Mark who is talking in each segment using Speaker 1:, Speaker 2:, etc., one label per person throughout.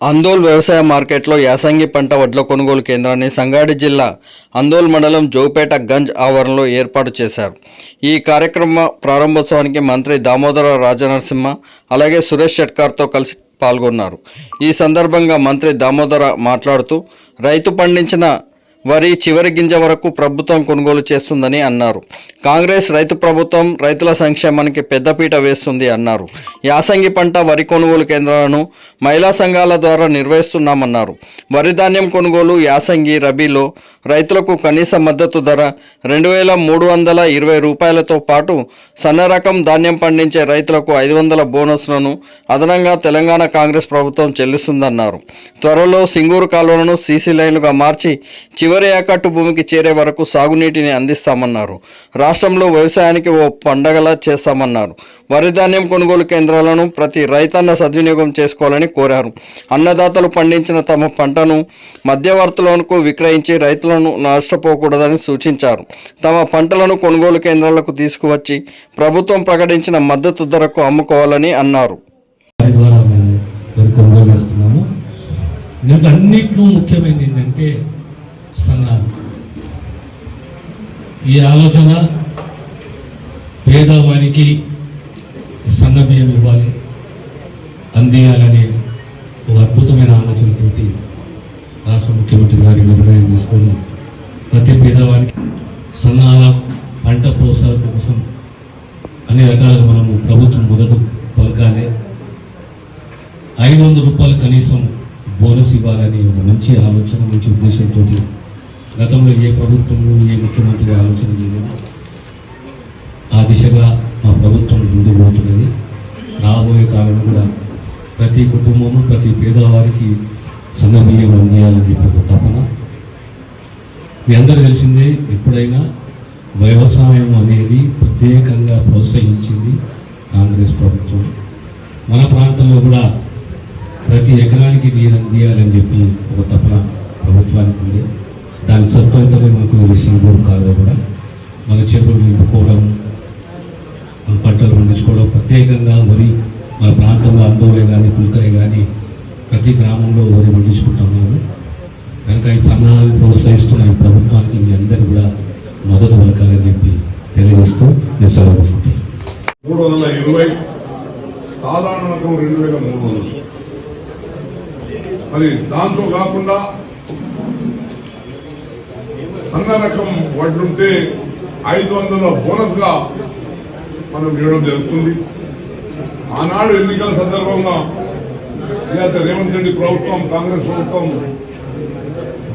Speaker 1: అందోల్ వ్యవసాయ మార్కెట్లో యాసంగి పంట వడ్ల కొనుగోలు కేంద్రాన్ని సంగారెడ్డి జిల్లా అందోల్ మండలం జోపేట గంజ్ ఆవరణలో ఏర్పాటు చేశారు. ఈ కార్యక్రమ ప్రారంభోత్సవానికి మంత్రి దామోదర రాజనరసింహ అలాగే సురేష్ షెట్కార్తో కలిసి పాల్గొన్నారు. ఈ సందర్భంగా మంత్రి దామోదర మాట్లాడుతూ రైతు పండించిన వరి చివరి గింజ వరకు ప్రభుత్వం కొనుగోలు చేస్తుందని అన్నారు. కాంగ్రెస్ రైతు ప్రభుత్వం రైతుల సంక్షేమానికి పెద్దపీట వేస్తుంది అన్నారు. యాసంగి పంట వరి కొనుగోలు కేంద్రాలను మహిళా సంఘాల ద్వారా నిర్వహిస్తున్నామన్నారు. వరి ధాన్యం కొనుగోలు యాసంగి రబీలో రైతులకు కనీస మద్దతు ధర రెండు వేల మూడు వందల ఇరవై రూపాయలతో పాటు సన్న రకం ధాన్యం పండించే రైతులకు ఐదు వందల బోనస్లను అదనంగా తెలంగాణ కాంగ్రెస్ ప్రభుత్వం చెల్లిస్తుందన్నారు. త్వరలో సింగూరు కాలువలను సీసీ లైన్లుగా మార్చి చివరి ఏకట్టు భూమికి చేరే వరకు సాగునీటిని అందిస్తామన్నారు. రాష్ట్రంలో వ్యవసాయానికి ఓ పండగలా చేస్తామన్నారు. వరి ధాన్యం కొనుగోలు కేంద్రాలను ప్రతి రైతన్న సద్వినియోగం చేసుకోవాలని కోరారు. అన్నదాతలు పండించిన తమ పంటను మధ్యవర్తులకు విక్రయించి రైతులను నష్టపోకూడదని సూచించారు. తమ పంటలను కొనుగోలు కేంద్రాలకు తీసుకువచ్చి ప్రభుత్వం ప్రకటించిన మద్దతు ధరకు అమ్ముకోవాలని అన్నారు.
Speaker 2: అన్నిట్లో ముఖ్యమైనది ఏంటంటే సంఘాలు. ఈ ఆలోచన పేదవానికి సన్న బియ్యం ఇవ్వాలి అందియాలనే ఒక అద్భుతమైన ఆలోచనతోటి రాష్ట్ర ముఖ్యమంత్రి గారి నిర్ణయం తీసుకొని ప్రతి పేదవానికి సన్నాల పంట ప్రోత్సాహం కోసం అన్ని రకాలుగా మనము ప్రభుత్వం మొదలు పలకాలి. ఐదు వందల రూపాయలు కనీసం బోనస్ ఇవ్వాలని ఒక మంచి ఆలోచన మంచి ఉద్దేశంతో గతంలో ఏ ప్రభుత్వంలో ఏ ముఖ్యమంత్రి ఆలోచన చేయలేదు. ఆ దిశగా మా ప్రభుత్వం ముందుకు పోతున్నది. రాబోయే కాలంలో కూడా ప్రతి కుటుంబము ప్రతి పేదవారికి సన్న బియ్యం అందియాలని చెప్పి ఒక తపన. మీ అందరూ తెలిసిందే ఎప్పుడైనా వ్యవసాయం అనేది ప్రత్యేకంగా ప్రోత్సహించింది కాంగ్రెస్ ప్రభుత్వం. మన ప్రాంతంలో కూడా ప్రతి ఎకరానికి నీరు అందియాలని చెప్పి ఒక తపన ప్రభుత్వానికి ఉంది. దాని తత్వతమే మనకు సింగూరు కాలువ కూడా మన చేపలు నింపుకోవడం మన పంటలు పండించుకోవడం ప్రత్యేకంగా వరి మన ప్రాంతంలో అందోవే కానీ పుల్కరే కానీ ప్రతి గ్రామంలో వరి పండించుకుంటున్నాము. కనుక ఈ సన్నాహాన్ని ప్రోత్సహిస్తున్న ఈ ప్రభుత్వానికి మీ అందరూ కూడా మద్దతు పలకాలని చెప్పి తెలియజేస్తూ నేను సెలవు తీసుకుంటాను.
Speaker 3: మూడు వందల ఇరవై సాధారణ రకం రెండు వేల మూడు వందలు. మరి దాంతో కాకుండా సన్న రకం వడ్లుంటే ఐదు వందల బోనస్గా మనం ఇవ్వడం జరుగుతుంది. ఆనాడు ఎన్నికల సందర్భంగా లేకపోతే రేవంత్ రెడ్డి ప్రభుత్వం కాంగ్రెస్ ప్రభుత్వం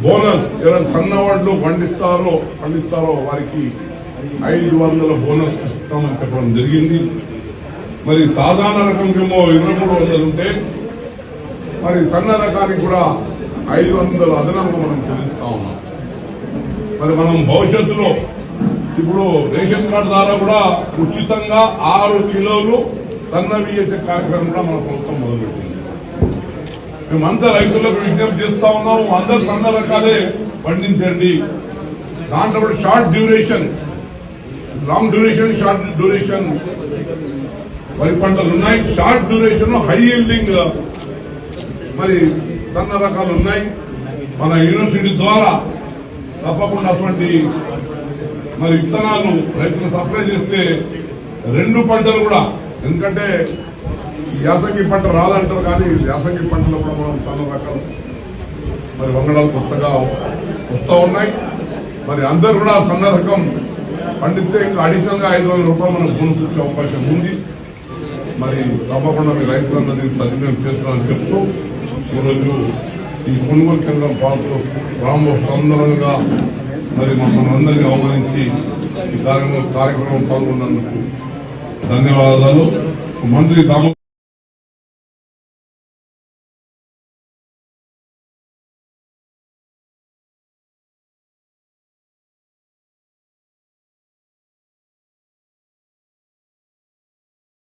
Speaker 3: బోనస్ ఎవరైనా సన్న వడ్లు పండిస్తారో పండిస్తారో వారికి ఐదు వందల బోనస్ ఇస్తామని చెప్పడం జరిగింది. మరి సాధారణ రకంకేమో ఇరవై మూడు వందలు ఉంటే మరి సన్న రకానికి కూడా ఐదు వందలు అదనంగా మనం చెల్లిస్తా ఉన్నాం. మరి మనం భవిష్యత్తులో ఇప్పుడు రేషన్ కార్డు ద్వారా కూడా ఉచితంగా ఆరు కిలోలు సన్న కార్యక్రమం కూడా మన ప్రభుత్వం మొదలుపెట్టింది. మేమంతా రైతులకు విజ్ఞప్తి చేస్తా ఉన్నాము అందరు సన్న రకాలే పండించండి. దాంట్లో కూడా short duration long duration short duration వరి పంటలు ఉన్నాయి. షార్ట్ డ్యూరేషన్ హై ఈల్డింగ్ మరి సన్న రకాలు ఉన్నాయి. మన యూనివర్సిటీ ద్వారా తప్పకుండా అటువంటి మరి విత్తనాలు రైతులు సప్లై చేస్తే రెండు పంటలు కూడా ఎందుకంటే యాసంగి పంట రాదంటారు కానీ యాసంగి పంటలో కూడా మనం చాలా రకాలు మరి వంగడాలు కొత్తగా వస్తూ ఉన్నాయి. మరి అందరు కూడా సన్న రకం పండిస్తే ఇంకా అడిషనల్గా ఐదు వందల రూపాయలు మనకు బోనస్ వచ్చే అవకాశం ఉంది. మరి తప్పకుండా మీ రైతులందరినీ సద్వినియోగం చేస్తున్నారని చెప్తూ ఈరోజు ఈ కొనుగోలు కేంద్రం పాలకులు రాము సందరంగా మరి మమ్మల్ని అందరినీ అవమానించి ఈ కార్యక్రమం కార్యక్రమం పాల్గొన్నందుకు ధన్యవాదాలు. మంత్రి దామో